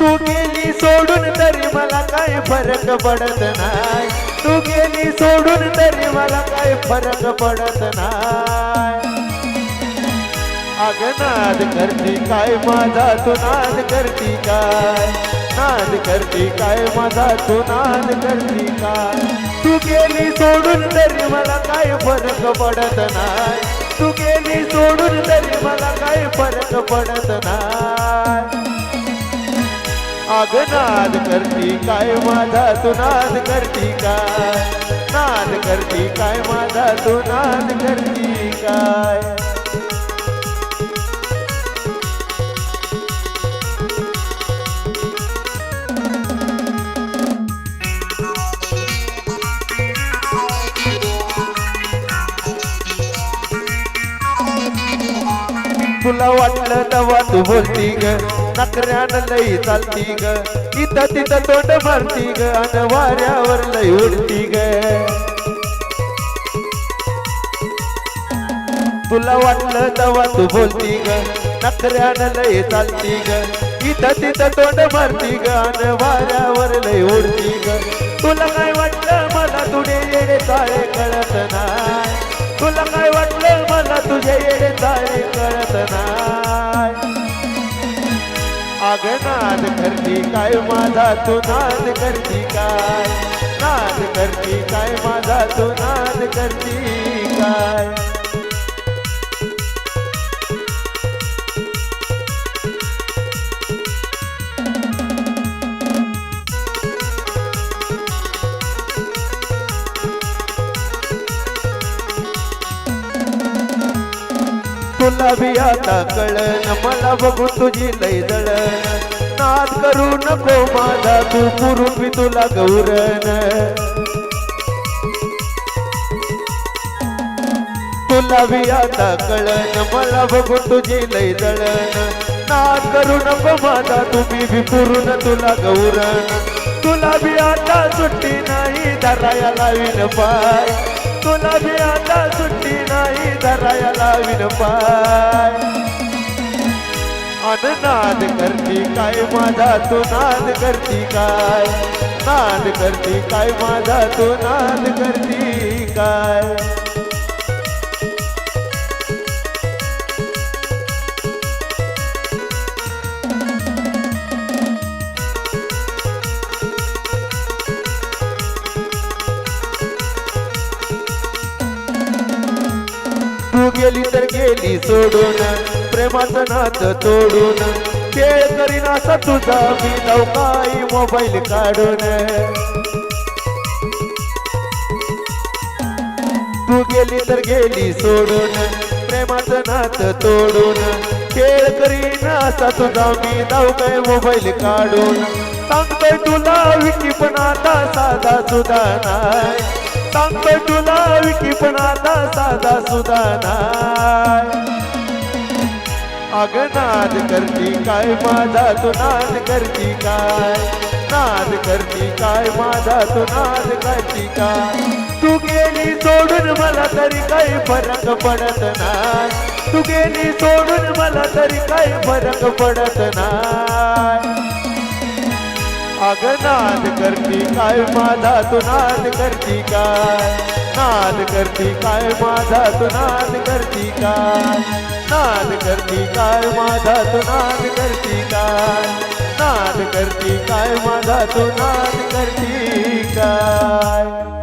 सोडून तरी मला काय फरक पडत नाही. तू गेली सोडून तरी मला काय फरक पडत नाही. अग नाद करती काय माझा तू नाद करती काय? नाद करती काय माझा तू नाद करती काय? तू गेली सोडून तरी मला काय फरक पडत नाही. तू गेली सोडून तरी मला काय फरक पडत नाही. अग नाद करती काय माझा तू नाद करती काय? नाद करती काय माझा तू नाद करती काय? तुला वाटलं तेव्हा तू बोलती ग. नकऱ्यानं लई चालती ग. इथं तिथं तोंड मारती ग. अन वाऱ्यावर लई उडती ग. तुला वाटलं तेव्हा तू बोलती ग. नकऱ्यानं लई चालती ग. इथं तिथं तोंड मारती ग. अन वाऱ्यावर लई उडती ग. तुला काय वाटलं मला तुझे येडे चाळे कळत नाही. तुला काय वाटलं मला तुझे येडे चाळे नाय. अग नाद करती काय माझा तू नाद करती काय? नाद करती काय माझा तू नाद करती काय? तुला भी आता कळण मला बघून तुझी लय जळण. नाद करू नको माझा तू पुरून मी तुला गौरण तुला बी आता कळण मला बघून तुझी लय जळण. नाद करू नको माझा तुम्ही भी पुरून तुला गौरण तुला बी आता सुट्टी नाही धराया लावीन पाय तुला मी आता सुट्टी नाही धरायला लावीन पाय अन नाद करती काय माझा तू नाद करती काय? नाद करती काय माझा तू नाद करती काय? गेली तर गेली सोडून. प्रेमाचं नात तोडून. खेळ करीन असा तुझा मी नौकाई मोबाईल काढून. तू गेली तर गेली सोडून. प्रेमाचं नात तोडून. खेळ करीन असा तुझा मी नौकाय मोबाईल काढून. सांगतोय तुला विकी पण आता साधा सुद्धा नाही. सांगतोय तुला विकी पण आता साधा सुद्धा नाही. अग नाद करती काय माझा तू नाद करती काय? नाद करती काय माझा तू नाद करती काय? तू गेली सोडून मला तरी काही फरक पडत नाही. तू गेली सोडून मला तरी काही फरक पडत नाही. अग नाद करती काय? माझा तू नाद करती काय? नाद करती काय? माझा तू नाद करती काय? नाद करती काय? माझा तू नाद करती काय? नाद करती काय? माझा तू नाद करती काय?